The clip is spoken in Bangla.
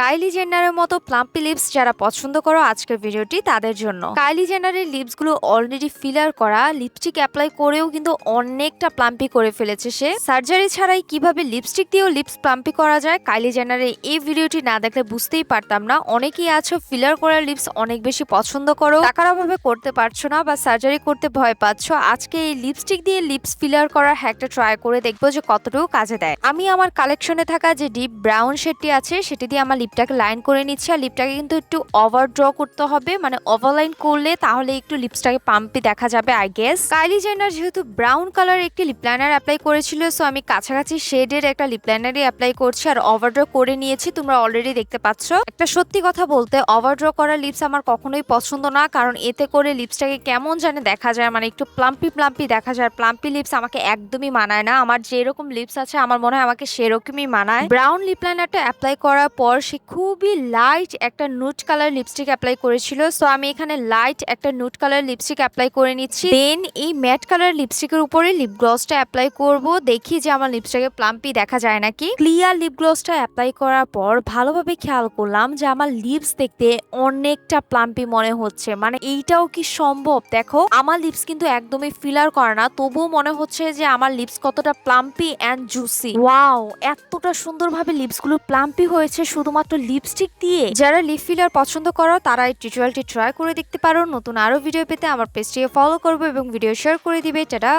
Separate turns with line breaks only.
কাইলি জেন্নারের মতো প্লাম্পি লিপস যারা পছন্দ করো আজকের ভিডিওটি তাদের জন্য। কাইলি জেন্নারের লিপসগুলো অলরেডি ফিলার করা লিপস্টিক অ্যাপ্লাই করেও কিন্তু অনেকটা প্লাম্পি করে ফেলেছে সে। সার্জারি ছাড়াই কীভাবে লিপস্টিক দিয়েও লিপস প্লাম্পি করা যায়, কাইলি জেন্নারের এই ভিডিওটি না দেখলে বুঝতেই পারতাম না। অনেকেই আছো ফিলার করা লিপস অনেক বেশি পছন্দ করো। টাকার অভাবে করতে পারছ না বা সার্জারি করতে ভয় পাচ্ছ, আজকে এই লিপস্টিক দিয়ে লিপস ফিলার করার হ্যাকটা ট্রাই করে দেখব যে কতটুকু কাজে দেয়। আমি আমার কালেকশনে থাকা যে ডিপ ব্রাউন শেডটি আছে, সেটি দিয়ে আমার লিপটাকে লাইন করে নিচ্ছি আর লিপটাকে কিন্তু একটু ওভার ড্র করতে হবে। মানে ওভারলাইন করলে তাহলে একটু লিপসটাকে পাম্পি দেখা যাবে আই গেস কাইলি জেনার যেহেতু ব্রাউন কালার একটি লিপ লাইনার অ্যাপ্লাই করেছিল সো আমি কাছাকাছি শেডের একটা লিপ লাইনারই অ্যাপ্লাই করছি আর ওভার ড্র করে নিয়েছি, তোমরা অলরেডি দেখতে পাচ্ছ। একটা সত্যি কথা বলতে ওভার ড্র করা লিপস আমার কখনোই পছন্দ না, কারণ এতে করে লিপসটাকে কেমন জানে দেখা যায় মানে একটু প্লাম্পি প্লাম্পি দেখা যায়। প্লাম্পি লিপস আমাকে একদমই মানায় না। আমার যেরকম লিপস আছে, আমার মনে হয় আমাকে সেরকমই মানায়। ব্রাউন লিপ লাইনারটা অ্যাপ্লাই করার পর সে খুবই লাইট একটা নুট কালার লিপস্টিক অ্যাপ্লাই করেছিল। সো আমি এখানে লাইট একটা নুট কালার লিপস্টিক অ্যাপ্লাই করে নিচ্ছি। দেন এই ম্যাট কালার লিপস্টিকের উপরে লিপ গ্লসটা অ্যাপ্লাই করব। দেখি যে আমার লিপস্টিকে প্লাম্পি দেখা যায় নাকি। ক্লিয়ার লিপ গ্লসটা অ্যাপ্লাই করার পর ভালোভাবে খেয়াল করলাম যে আমার লিপস দেখতে অনেকটা প্লাম্পি মনে হচ্ছে। মানে এইটাও কি সম্ভব? দেখো, আমার লিপস কিন্তু একদমই ফিলার করে না। তবুও মনে হচ্ছে যে আমার লিপস কতটা প্লাম্পি অ্যান্ড জুসি ওয়াও এতটা সুন্দরভাবে লিপসগুলো প্লাম্পি হয়েছে। শুধুমাত্র লিপস্টিক দিয়ে যারা লিপ ফিলার পছন্দ করো তারা এই টিউটোরিয়ালটি ট্রাই করে দেখতে পারো। নতুন আরও ভিডিও পেতে আমার পেজটিকে ফলো করবে এবং ভিডিও শেয়ার করে দিবে। টাটা